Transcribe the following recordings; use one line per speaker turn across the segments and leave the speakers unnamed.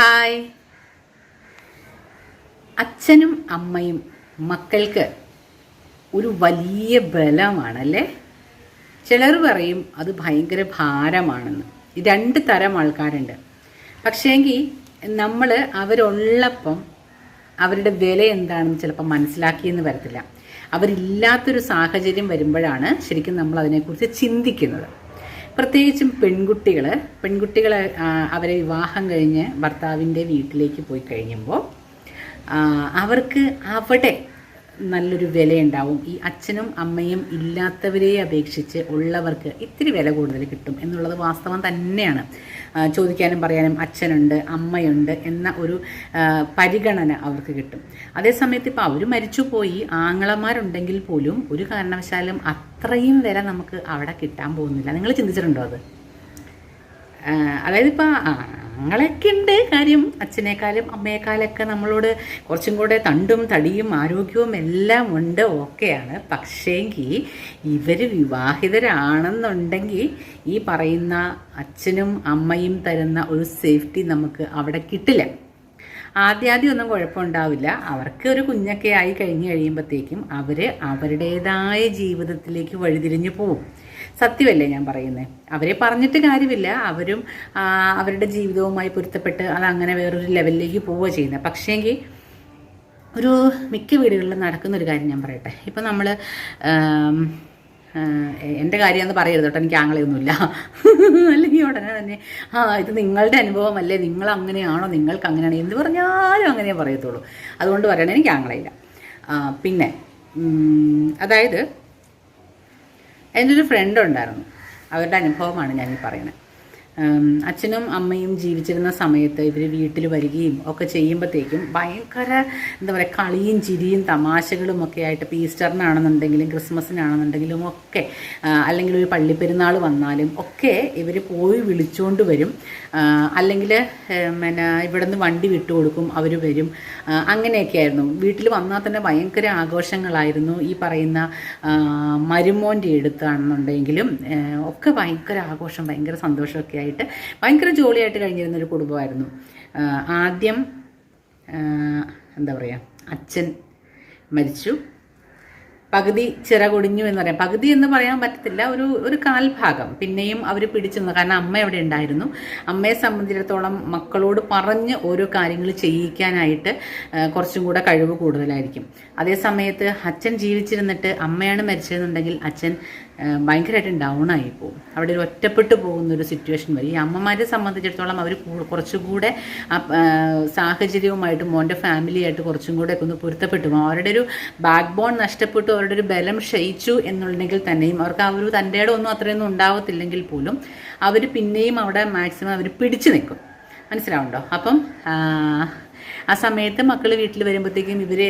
Hi. അച്ഛനും അമ്മയും മക്കൾക്ക് ഒരു വലിയ ബലമാണല്ലേ? ചിലർ പറയും അത് ഭയങ്കര ഭാരമാണെന്ന്. രണ്ട് തരം ആൾക്കാരുണ്ട്. പക്ഷേങ്കിൽ നമ്മൾ അവരുള്ളപ്പം അവരുടെ വില എന്താണെന്ന് ചിലപ്പോൾ മനസ്സിലാക്കിയെന്ന് വരത്തില്ല. അവരില്ലാത്തൊരു സാഹചര്യം വരുമ്പോഴാണ് ശരിക്കും നമ്മൾ അതിനെക്കുറിച്ച് ചിന്തിക്കുന്നത്. പ്രത്യേകിച്ചും പെൺകുട്ടികൾ പെൺകുട്ടികൾ അവരെ വിവാഹം കഴിഞ്ഞ് ഭർത്താവിന്റെ വീട്ടിലേക്ക് പോയി കഴിയുമ്പോൾ അവർക്ക് അവിടെ നല്ലൊരു വിലയുണ്ടാവും. ഈ അച്ഛനും അമ്മയും ഇല്ലാത്തവരെ അപേക്ഷിച്ച് ഉള്ളവർക്ക് ഇത്തിരി വില കൂടുതൽ കിട്ടും എന്നുള്ളത് വാസ്തവം തന്നെയാണ്. ചോദിക്കാനും പറയാനും അച്ഛനുണ്ട് അമ്മയുണ്ട് എന്ന ഒരു പരിഗണന അവർക്ക് കിട്ടും. അതേസമയത്ത് ഇപ്പോൾ അവർ മരിച്ചുപോയി ആങ്ങളമാരുണ്ടെങ്കിൽ പോലും ഒരു കാരണവശാലും അത്രയും വില നമുക്ക് അവിടെ കിട്ടാൻ പോകുന്നില്ല. നിങ്ങൾ ചിന്തിച്ചിട്ടുണ്ടോ അത്? അതായത് ഇപ്പോൾ ആങ്ങളൊക്കെ ഉണ്ട് കാര്യം അച്ഛനേക്കാളും അമ്മയെക്കാളൊക്കെ നമ്മളോട് കുറച്ചും കൂടെ തണ്ടും തടിയും ആരോഗ്യവും എല്ലാം ഉണ്ട് ഓക്കെയാണ്. പക്ഷേങ്കിൽ ഇവർ വിവാഹിതരാണെന്നുണ്ടെങ്കിൽ ഈ പറയുന്ന അച്ഛനും അമ്മയും തരുന്ന ഒരു സേഫ്റ്റി നമുക്ക് അവിടെ കിട്ടില്ല. ആദ്യാദ്യം ഒന്നും കുഴപ്പമുണ്ടാവില്ല. അവർക്ക് ഒരു കുഞ്ഞൊക്കെ ആയി കഴിഞ്ഞ് കഴിയുമ്പോഴത്തേക്കും അവർ അവരുടേതായ ജീവിതത്തിലേക്ക് വഴിതിരിഞ്ഞു പോവും. സത്യമല്ലേ ഞാൻ പറയുന്നത് അവരെ പറഞ്ഞിട്ട് കാര്യമില്ല. അവരും അവരുടെ ജീവിതവുമായി പൊരുത്തപ്പെട്ട് അങ്ങനെ വേറൊരു ലെവലിലേക്ക് പോവുക ചെയ്യുന്നത് പക്ഷേങ്കിൽ ഒരു മിക്ക വീടുകളിലും നടക്കുന്ന ഒരു കാര്യം ഞാൻ പറയട്ടെ. ഇപ്പം നമ്മൾ എന്റെ കാര്യമെന്ന് പറയരുത് കേട്ടോ. എനിക്ക് ആങ്ങളെയൊന്നുമില്ല. അല്ലെങ്കിൽ ഉടനെ തന്നെ ആ ഇത് നിങ്ങളുടെ അനുഭവമല്ലേ? നിങ്ങൾ അങ്ങനെയാണോ? നിങ്ങൾക്ക് അങ്ങനെയാണോ? എന്ന് പറഞ്ഞാലും അങ്ങനെ പറയത്തുള്ളൂ. അതുകൊണ്ട് പറയണേ എനിക്ക് ആങ്ങളയില്ല. പിന്നെ അതായത് എന്റെ ഒരു ഫ്രണ്ട് ഉണ്ടായിരുന്നു. അവരുടെ അനുഭവമാണ് ഞാൻ ഈ പറയുന്നത്. അച്ഛനും അമ്മയും ജീവിച്ചിരുന്ന സമയത്ത് ഇവർ വീട്ടിൽ വരികയും ഒക്കെ ചെയ്യുമ്പോഴത്തേക്കും ഭയങ്കര എന്താ പറയുക കളിയും ചിരിയും തമാശകളും ഒക്കെ ആയിട്ട് ഇപ്പോൾ ഈസ്റ്ററിനാണെന്നുണ്ടെങ്കിലും ക്രിസ്മസിനാണെന്നുണ്ടെങ്കിലും ഒക്കെ അല്ലെങ്കിൽ ഒരു പള്ളിപ്പെരുന്നാൾ വന്നാലും ഒക്കെ ഇവർ പോയി വിളിച്ചുകൊണ്ട് വരും. അല്ലെങ്കിൽ പിന്നെ ഇവിടെ നിന്ന് വണ്ടി വിട്ടു കൊടുക്കും അവർ വരും. അങ്ങനെയൊക്കെ ആയിരുന്നു. വീട്ടിൽ വന്നാൽ തന്നെ ഭയങ്കര ആഘോഷങ്ങളായിരുന്നു ഈ പറയുന്ന മരുമോന്റെ എടുത്താണെന്നുണ്ടെങ്കിലും ഒക്കെ ഭയങ്കര ആഘോഷം ഭയങ്കര സന്തോഷമൊക്കെ ആയിട്ട് ഭയങ്കര ജോളിയായിട്ട് കഴിഞ്ഞിരുന്ന ഒരു കുടുംബമായിരുന്നു. ആദ്യം എന്താ പറയുക അച്ഛൻ മരിച്ചു. പകുതി ചിറകൊടിഞ്ഞു എന്ന് പറയാം. പകുതി എന്ന് പറയാൻ പറ്റത്തില്ല ഒരു ഒരു കാൽഭാഗം. പിന്നെയും അവർ പിടിച്ചു നിന്നു. കാരണം അമ്മ അവിടെ ഉണ്ടായിരുന്നു. അമ്മയെ സംബന്ധിച്ചിടത്തോളം മക്കളോട് പറഞ്ഞ് ഓരോ കാര്യങ്ങൾ ചെയ്യിക്കാനായിട്ട് കുറച്ചും കൂടെ കഴിവ് കൂടുതലായിരിക്കും. അതേ സമയത്ത് അച്ഛൻ ജീവിച്ചിരുന്നിട്ട് അമ്മയാണ് മരിച്ചതെന്നുണ്ടെങ്കിൽ അച്ഛൻ ഭയങ്കരമായിട്ട് ഡൗൺ ആയി പോകും. അവിടെ ഒരു ഒറ്റപ്പെട്ടു പോകുന്ന ഒരു സിറ്റുവേഷൻ വരും. ഈ അമ്മമാരെ സംബന്ധിച്ചിടത്തോളം അവർ കുറച്ചുകൂടെ സാഹചര്യവുമായിട്ട് മോന്റെ ഫാമിലിയായിട്ട് കുറച്ചും കൂടെ ഒക്കെ ഒന്ന് പൊരുത്തപ്പെട്ടു. പോകും അവരുടെ ഒരു ബാക്ക് ബോൺ നഷ്ടപ്പെട്ടു അവരുടെ ഒരു ബലം ക്ഷയിച്ചു എന്നുണ്ടെങ്കിൽ തന്നെയും അവർക്ക് ആ ഒരു തന്റെ ഒന്നും അത്രയൊന്നും ഉണ്ടാവത്തില്ലെങ്കിൽ പോലും അവർ പിന്നെയും അവിടെ മാക്സിമം അവർ പിടിച്ചു നിൽക്കും. മനസ്സിലാവുണ്ടോ? അപ്പം ആ, സമയത്ത് മക്കൾ വീട്ടിൽ വരുമ്പോഴത്തേക്കും ഇവർ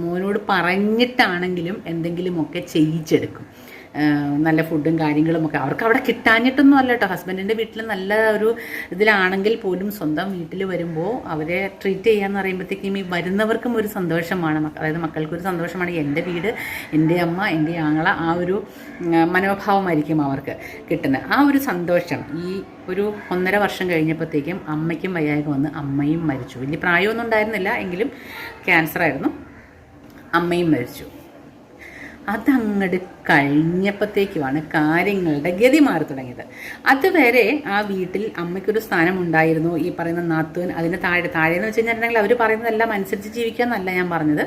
മോനോട് പറഞ്ഞിട്ടാണെങ്കിലും എന്തെങ്കിലുമൊക്കെ ചെയ്യിച്ചെടുക്കും. നല്ല ഫുഡും കാര്യങ്ങളും ഒക്കെ. അവർക്ക് അവിടെ കിട്ടാഞ്ഞിട്ടൊന്നും അല്ല കേട്ടോ ഹസ്ബൻഡിന്റെ വീട്ടിൽ നല്ല ഒരു ഇതിലാണെങ്കിൽ പോലും സ്വന്തം വീട്ടിൽ വരുമ്പോൾ അവരെ ട്രീറ്റ് ചെയ്യാന്ന് പറയുമ്പോഴത്തേക്കും ഈ വരുന്നവർക്കും ഒരു സന്തോഷമാണ്. അതായത് മക്കൾക്കൊരു സന്തോഷമാണ്. എന്റെ വീട് എന്റെ അമ്മ എന്റെ ആങ്ങള ആ ഒരു മനോഭാവമായിരിക്കും അവർക്ക് കിട്ടുന്നത്. ആ ഒരു സന്തോഷം ഈ ഒരു ഒന്നര വർഷം കഴിഞ്ഞപ്പോഴത്തേക്കും അമ്മയ്ക്കും വയ്യായ്ക വന്ന് അമ്മയും മരിച്ചു. വലിയ പ്രായമൊന്നും ഉണ്ടായിരുന്നില്ല എങ്കിലും ക്യാൻസറായിരുന്നു അമ്മയും മരിച്ചു. അതങ്ങട് കഴിഞ്ഞപ്പോഴത്തേക്കുമാണ് കാര്യങ്ങളുടെ ഗതി മാറി തുടങ്ങിയത്. അതുവരെ ആ വീട്ടിൽ അമ്മയ്ക്കൊരു സ്ഥാനം ഉണ്ടായിരുന്നു ഈ പറയുന്ന നാത്തൂൻ അതിന് താഴെ താഴെ എന്ന് വെച്ച് കഴിഞ്ഞിട്ടുണ്ടെങ്കിൽ അവർ പറയുന്നതെല്ലാം അനുസരിച്ച് ജീവിക്കാമെന്നല്ല ഞാൻ പറഞ്ഞത്.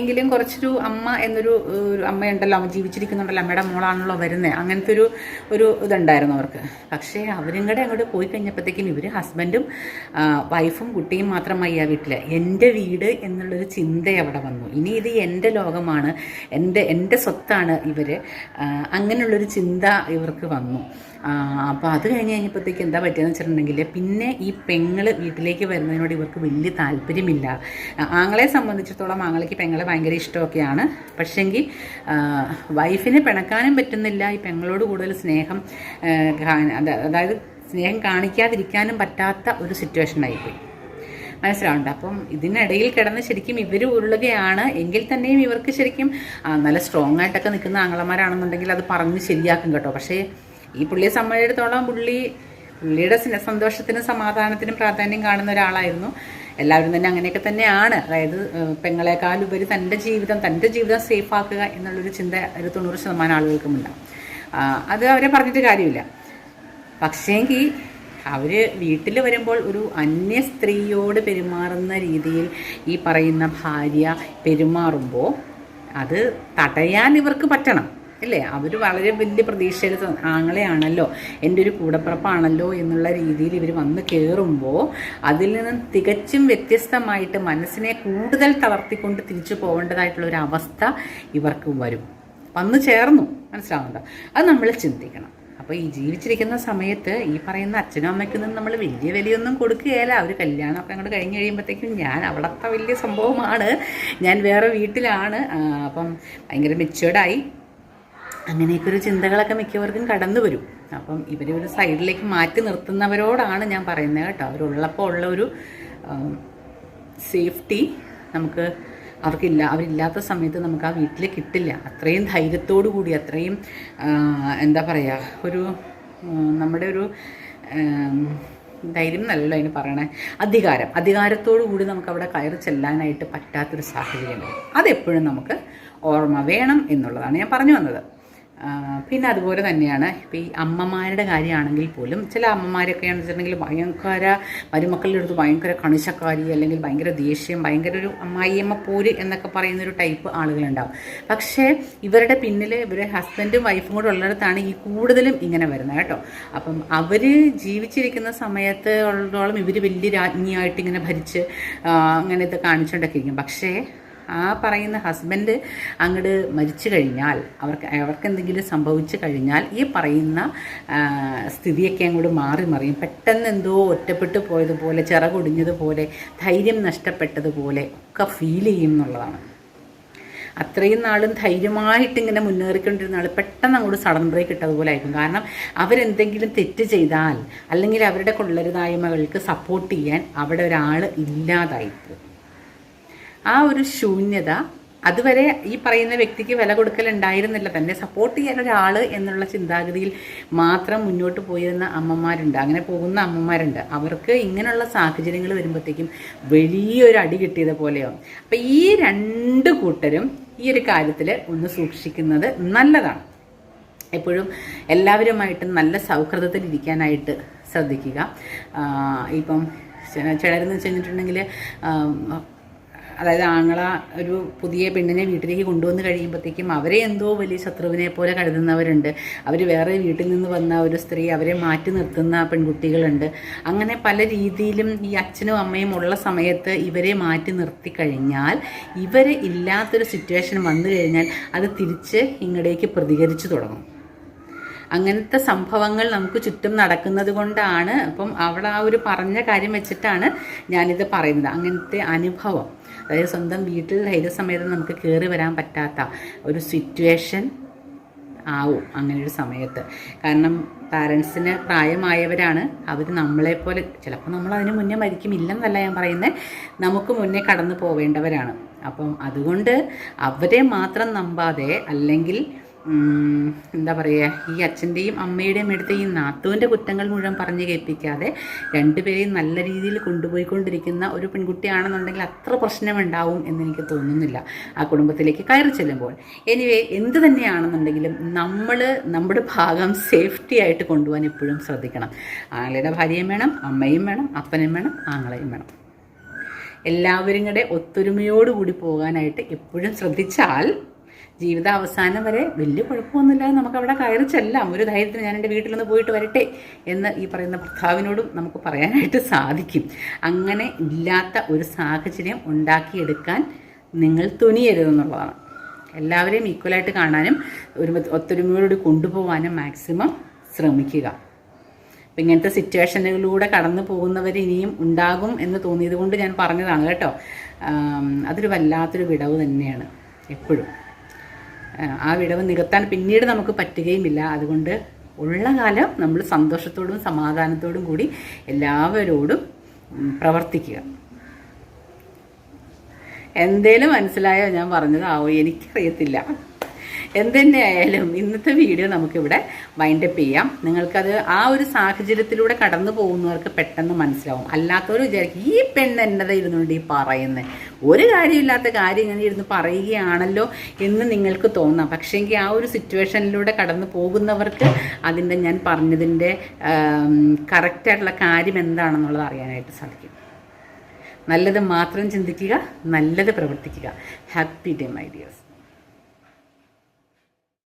എങ്കിലും കുറച്ചൊരു അമ്മ എന്നൊരു ഒരു അമ്മയുണ്ടല്ലോ അമ്മ ജീവിച്ചിരിക്കുന്നുണ്ടല്ലോ അമ്മയുടെ മോളാണല്ലോ വരുന്നത് അങ്ങനത്തെ ഒരു ഒരു ഇതുണ്ടായിരുന്നു അവർക്ക്. പക്ഷേ അവരും കൂടെ അങ്ങോട്ട് പോയി കഴിഞ്ഞപ്പോഴത്തേക്കും ഇവർ ഹസ്ബൻഡും വൈഫും കുട്ടിയും മാത്രമായി ആ വീട്ടിൽ എന്റെ വീട് എന്നുള്ളൊരു ചിന്ത അവിടെ വന്നു. ഇനി ഇത് എന്റെ ലോകമാണ്. എന്റെ എന്റെ സ്വത്താണ്. ഇവർ അങ്ങനെയുള്ളൊരു ചിന്ത ഇവർക്ക് വന്നു. അപ്പോൾ അത് കഴിഞ്ഞ് കഴിഞ്ഞപ്പോഴത്തേക്ക് എന്താ പറ്റിയെന്ന് വെച്ചിട്ടുണ്ടെങ്കിൽ പിന്നെ ഈ പെങ്ങൾ വീട്ടിലേക്ക് വരുന്നതിനോട് ഇവർക്ക് വലിയ താല്പര്യമില്ല. ആങ്ങളെ സംബന്ധിച്ചിടത്തോളം ആങ്ങളയ്ക്ക് പെങ്ങളെ ഭയങ്കര ഇഷ്ടമൊക്കെയാണ്. പക്ഷേങ്കിൽ വൈഫിനെ പിണക്കാനും പറ്റുന്നില്ല. ഈ പെങ്ങളോട് കൂടുതൽ സ്നേഹം അതായത് സ്നേഹം കാണിക്കാതിരിക്കാനും പറ്റാത്ത ഒരു സിറ്റുവേഷൻ സിറ്റുവേഷനായിപ്പോയി മനസ്സിലാവുന്നുണ്ട്. അപ്പം ഇതിനിടയിൽ കിടന്ന് ശരിക്കും ഇവർ ഉരുളുകയാണ് എങ്കിൽ തന്നെയും ഇവർക്ക് ശരിക്കും നല്ല സ്ട്രോങ് ആയിട്ടൊക്കെ നിൽക്കുന്ന ആങ്ങളമാരാണെന്നുണ്ടെങ്കിൽ അത് പറഞ്ഞ് ശരിയാക്കും കേട്ടോ. പക്ഷേ ഈ പുള്ളിയെ സംബന്ധിച്ചിടത്തോളം പുള്ളി പുള്ളിയുടെ സ്ന- സന്തോഷത്തിനും സമാധാനത്തിനും പ്രാധാന്യം കാണുന്ന ഒരാളായിരുന്നു. എല്ലാവരും തന്നെ അങ്ങനെയൊക്കെ തന്നെയാണ്. അതായത് പെങ്ങളെക്കാളുപരി തന്റെ ജീവിതം തന്റെ ജീവിതം സേഫ് ആക്കുക എന്നുള്ളൊരു ചിന്ത ഒരു തൊണ്ണൂറ് ശതമാനം ആളുകൾക്കും ഉണ്ടാവും അത് അവരെ പറഞ്ഞിട്ട് കാര്യമില്ല. പക്ഷേങ്കിൽ അവർ വീട്ടിൽ വരുമ്പോൾ ഒരു അന്യ സ്ത്രീയോട് പെരുമാറുന്ന രീതിയിൽ ഈ പറയുന്ന ഭാര്യ പെരുമാറുമ്പോൾ അത് തടയാൻ ഇവർക്ക് പറ്റണം അല്ലേ? അവർ വളരെ വലിയ പ്രതീക്ഷയിൽ ആങ്ങളെയാണല്ലോ എന്റെ ഒരു കൂടപ്പിറപ്പാണല്ലോ എന്നുള്ള രീതിയിൽ ഇവർ വന്ന് കയറുമ്പോൾ അതിൽ നിന്നും തികച്ചും വ്യത്യസ്തമായിട്ട് മനസ്സിനെ കൂടുതൽ തളർത്തിക്കൊണ്ട് തിരിച്ചു പോകേണ്ടതായിട്ടുള്ള ഒരു അവസ്ഥ ഇവർക്ക് വരും. വന്നു ചേർന്നു മനസ്സിലാവുന്നുണ്ടോ? അത് നമ്മൾ ചിന്തിക്കണം. അപ്പോൾ ഈ ജീവിച്ചിരിക്കുന്ന സമയത്ത് ഈ പറയുന്ന അച്ഛനും അമ്മയ്ക്കൊന്നും നമ്മൾ വലിയ വിലയൊന്നും കൊടുക്കുകയില്ല അവർ കല്യാണമൊക്കെ അങ്ങോട്ട് കഴിഞ്ഞ് കഴിയുമ്പോഴത്തേക്കും ഞാൻ അവിടുത്തെ വലിയ സംഭവമാണ്. ഞാൻ വേറെ വീട്ടിലാണ്. അപ്പം ഭയങ്കര മെച്ചുവേർഡായി അങ്ങനെയൊക്കെ ഒരു ചിന്തകളൊക്കെ മിക്കവർക്കും കടന്നു വരും. അപ്പം ഇവരെ ഒരു സൈഡിലേക്ക് മാറ്റി നിർത്തുന്നവരോടാണ് ഞാൻ പറയുന്നത് കേട്ടോ. അവരുള്ളപ്പോൾ ഉള്ള ഒരു സേഫ്റ്റി നമുക്ക് അവർക്കില്ല അവരില്ലാത്ത സമയത്ത് നമുക്ക് ആ വീട്ടിൽ കിട്ടില്ല. അത്രയും ധൈര്യത്തോടു കൂടി അത്രയും എന്താ പറയുക ഒരു നമ്മുടെ ഒരു ധൈര്യം നല്ലല്ലോ അതിന് പറയണേ. അധികാരം. അധികാരത്തോടു കൂടി നമുക്ക് അവിടെ കയറി ചെല്ലാനായിട്ട് പറ്റാത്തൊരു സാഹചര്യമുണ്ട് അതെപ്പോഴും നമുക്ക് ഓർമ്മ വേണം എന്നുള്ളതാണ് ഞാൻ പറഞ്ഞു വന്നത്. പിന്നെ അതുപോലെ തന്നെയാണ് ഇപ്പോൾ ഈ അമ്മമാരുടെ കാര്യമാണെങ്കിൽ പോലും ചില അമ്മമാരൊക്കെയാണെന്ന് വെച്ചിട്ടുണ്ടെങ്കിൽ ഭയങ്കര മരുമക്കളുടെ അടുത്ത് ഭയങ്കര കണിശക്കാരി അല്ലെങ്കിൽ ഭയങ്കര ദേഷ്യം ഭയങ്കര ഒരു അമ്മായിയമ്മ പോര് എന്നൊക്കെ പറയുന്ന ഒരു ടൈപ്പ് ആളുകളുണ്ടാവും. പക്ഷേ ഇവരുടെ പിന്നിൽ ഇവരുടെ ഹസ്ബൻഡും വൈഫും കൂടെ ഉള്ളിടത്താണ് ഈ കൂടുതലും ഇങ്ങനെ വരുന്നത് കേട്ടോ. അപ്പം അവർ ജീവിച്ചിരിക്കുന്ന സമയത്ത് ഉള്ളോളം ഇവർ വലിയ രാജ്ഞിയായിട്ട് ഇങ്ങനെ ഭരിച്ച് അങ്ങനെ ഇത് കാണിച്ചുകൊണ്ടൊക്കെ ഇരിക്കും. പക്ഷേ ആ പറയുന്ന ഹസ്ബൻഡ് അങ്ങോട്ട് മരിച്ചു കഴിഞ്ഞാൽ അവർക്ക് അവർക്ക് എന്തെങ്കിലും സംഭവിച്ചു കഴിഞ്ഞാൽ ഈ പറയുന്ന സ്ഥിതിയൊക്കെ അങ്ങോട്ട് മാറി മറിയും. പെട്ടെന്ന് എന്തോ ഒറ്റപ്പെട്ടു പോയതുപോലെ ചിറകൊടിഞ്ഞതുപോലെ ധൈര്യം നഷ്ടപ്പെട്ടതുപോലെ ഒക്കെ ഫീൽ ചെയ്യും എന്നുള്ളതാണ്. അത്രയും നാളും ധൈര്യമായിട്ട് ഇങ്ങനെ മുന്നേറിക്കൊണ്ടിരുന്ന ആൾ പെട്ടെന്ന് അങ്ങോട്ട് സഡൻ ബ്രേക്ക് ഇട്ടതുപോലെ ആയിരിക്കും. കാരണം അവരെന്തെങ്കിലും തെറ്റ് ചെയ്താൽ അല്ലെങ്കിൽ അവരുടെ കൊള്ളരുതായ്മകൾക്ക് സപ്പോർട്ട് ചെയ്യാൻ അവിടെ ഒരാൾ ഇല്ലാതായിപ്പോകും. ആ ഒരു ശൂന്യത അതുവരെ ഈ പറയുന്ന വ്യക്തിക്ക് വില കൊടുക്കൽ ഉണ്ടായിരുന്നില്ല തന്നെ സപ്പോർട്ട് ചെയ്യാൻ ഒരാൾ എന്നുള്ള ചിന്താഗതിയിൽ മാത്രം മുന്നോട്ട് പോയിരുന്ന അമ്മമാരുണ്ട്. അങ്ങനെ പോകുന്ന അമ്മമാരുണ്ട്. അവർക്ക് ഇങ്ങനെയുള്ള സാഹചര്യങ്ങൾ വരുമ്പോഴത്തേക്കും വലിയൊരു അടി കിട്ടിയത് പോലെയാവും. അപ്പം ഈ രണ്ട് കൂട്ടരും ഈ ഒരു കാര്യത്തിൽ ഒന്ന് സൂക്ഷിക്കുന്നത് നല്ലതാണ്. എപ്പോഴും എല്ലാവരുമായിട്ടും നല്ല സൗഹൃദത്തിൽ ഇരിക്കാനായിട്ട് ശ്രദ്ധിക്കുക. ഇപ്പം ചിലരെന്ന് വെച്ച് കഴിഞ്ഞിട്ടുണ്ടെങ്കിൽ അതായത് ആങ്ങള ഒരു പുതിയ പെണ്ണിനെ വീട്ടിലേക്ക് കൊണ്ടുവന്ന് കഴിയുമ്പോഴത്തേക്കും അവരെ എന്തോ വലിയ ശത്രുവിനെ പോലെ കരുതുന്നവരുണ്ട്. അവർ വേറെ വീട്ടിൽ നിന്ന് വന്ന ഒരു സ്ത്രീ അവരെ മാറ്റി നിർത്തുന്ന പെൺകുട്ടികളുണ്ട്. അങ്ങനെ പല രീതിയിലും ഈ അച്ഛനും അമ്മയും ഉള്ള സമയത്ത് ഇവരെ മാറ്റി നിർത്തി കഴിഞ്ഞാൽ ഇവർ ഇല്ലാത്തൊരു സിറ്റുവേഷൻ വന്നു കഴിഞ്ഞാൽ അത് തിരിച്ച് ഇങ്ങടേക്ക് പ്രതികരിച്ചു തുടങ്ങും. അങ്ങനത്തെ സംഭവങ്ങൾ നമുക്ക് ചുറ്റും നടക്കുന്നത് കൊണ്ടാണ് അപ്പം അവിടെ ആ ഒരു പറഞ്ഞ കാര്യം വെച്ചിട്ടാണ് ഞാനിത് പറയുന്നത്. അങ്ങനത്തെ അനുഭവം. അതായത് സ്വന്തം വീട്ടിൽ ധൈര്യസമേതം നമുക്ക് കയറി വരാൻ പറ്റാത്ത ഒരു സിറ്റുവേഷൻ ആവും അങ്ങനെ ഒരു സമയത്ത്. കാരണം പാരൻസിന് പ്രായമായവരാണ്. അവർ നമ്മളെപ്പോലെ ചിലപ്പോൾ നമ്മൾ അതിന് മുന്നേ മരിക്കും ഇല്ലെന്നല്ല ഞാൻ പറയുന്നത് നമുക്ക് മുന്നേ കടന്നു പോവേണ്ടവരാണ്. അപ്പം അതുകൊണ്ട് അവരെ മാത്രം നമ്പാതെ അല്ലെങ്കിൽ എന്താ പറയുക ഈ അച്ഛന്റെയും അമ്മയുടെയും അടുത്ത് ഈ നാത്തുവിന്റെ കുറ്റങ്ങൾ മുഴുവൻ പറഞ്ഞ് കേൾപ്പിക്കാതെ രണ്ടുപേരെയും നല്ല രീതിയിൽ കൊണ്ടുപോയിക്കൊണ്ടിരിക്കുന്ന ഒരു പെൺകുട്ടിയാണെന്നുണ്ടെങ്കിൽ അത്ര പ്രശ്നമുണ്ടാവും എന്നെനിക്ക് തോന്നുന്നില്ല ആ കുടുംബത്തിലേക്ക് കയറി ചെല്ലുമ്പോൾ. എനിവേ എന്ത് തന്നെയാണെന്നുണ്ടെങ്കിലും നമ്മൾ നമ്മുടെ ഭാഗം സേഫ്റ്റി ആയിട്ട് കൊണ്ടുപോകാൻ എപ്പോഴും ശ്രദ്ധിക്കണം. ആങ്ങളുടെ ഭാര്യയും വേണം അമ്മയും വേണം അപ്പനും വേണം ആങ്ങളെയും വേണം. എല്ലാവരും കൂടെ ഒത്തൊരുമയോടുകൂടി പോകാനായിട്ട് എപ്പോഴും ശ്രദ്ധിച്ചാൽ ജീവിത അവസാനം വരെ വലിയ കുഴപ്പമൊന്നുമില്ലാതെ നമുക്ക് അവിടെ കയറി ചെല്ലാം. ഒരു ധൈര്യത്തിന് ഞാൻ എന്റെ വീട്ടിലൊന്ന് പോയിട്ട് വരട്ടെ എന്ന് ഈ പറയുന്ന ഭർത്താവിനോടും നമുക്ക് പറയാനായിട്ട് സാധിക്കും. അങ്ങനെ ഇല്ലാത്ത ഒരു സാഹചര്യം ഉണ്ടാക്കിയെടുക്കാൻ നിങ്ങൾ തുനിയരുതെന്നുള്ളതാണ്. എല്ലാവരെയും ഈക്വലായിട്ട് കാണാനും ഒരു ഒത്തൊരുമയോടുകൂടി കൊണ്ടുപോകാനും മാക്സിമം ശ്രമിക്കുക. അപ്പം ഇങ്ങനത്തെ സിറ്റുവേഷനുകളിലൂടെ കടന്നു പോകുന്നവർ ഇനിയും ഉണ്ടാകും എന്ന് തോന്നിയത് കൊണ്ട് ഞാൻ പറഞ്ഞതാണ് കേട്ടോ. അതൊരു വല്ലാത്തൊരു വിടവ് തന്നെയാണ് എപ്പോഴും. ആ, വിടവ് നികത്താൻ പിന്നീട് നമുക്ക് പറ്റുകയുമില്ല. അതുകൊണ്ട് ഉള്ള കാലം നമ്മൾ സന്തോഷത്തോടും സമാധാനത്തോടും കൂടി എല്ലാവരോടും പ്രവർത്തിക്കുക. എന്തേലും മനസ്സിലായോ? ഞാൻ പറഞ്ഞതാവോ? എനിക്കറിയത്തില്ല. എന്തെന്നെ ആയാലും ഇന്നത്തെ വീഡിയോ നമുക്കിവിടെ വൈൻഡപ്പ് ചെയ്യാം. നിങ്ങൾക്കത് ആ ഒരു സാഹചര്യത്തിലൂടെ കടന്നു പോകുന്നവർക്ക് പെട്ടെന്ന് മനസ്സിലാവും. അല്ലാത്തവർ വിചാരിക്കും ഈ പെണ്ണ് എന്നതാ ഇരുന്നുകൊണ്ട് ഈ പറയുന്നത് ഒരു കാര്യമില്ലാത്ത കാര്യം ഇങ്ങനെ ഇരുന്ന് പറയുകയാണല്ലോ എന്ന് നിങ്ങൾക്ക് തോന്നാം. പക്ഷേങ്കിൽ ആ ഒരു സിറ്റുവേഷനിലൂടെ കടന്നു പോകുന്നവർക്ക് അതിന്റെ ഞാൻ പറഞ്ഞതിന്റെ കറക്റ്റായിട്ടുള്ള കാര്യം എന്താണെന്നുള്ളത് അറിയാനായിട്ട് സാധിക്കും. നല്ലത് മാത്രം ചിന്തിക്കുക നല്ലത് പ്രവർത്തിക്കുക. Happy day my dears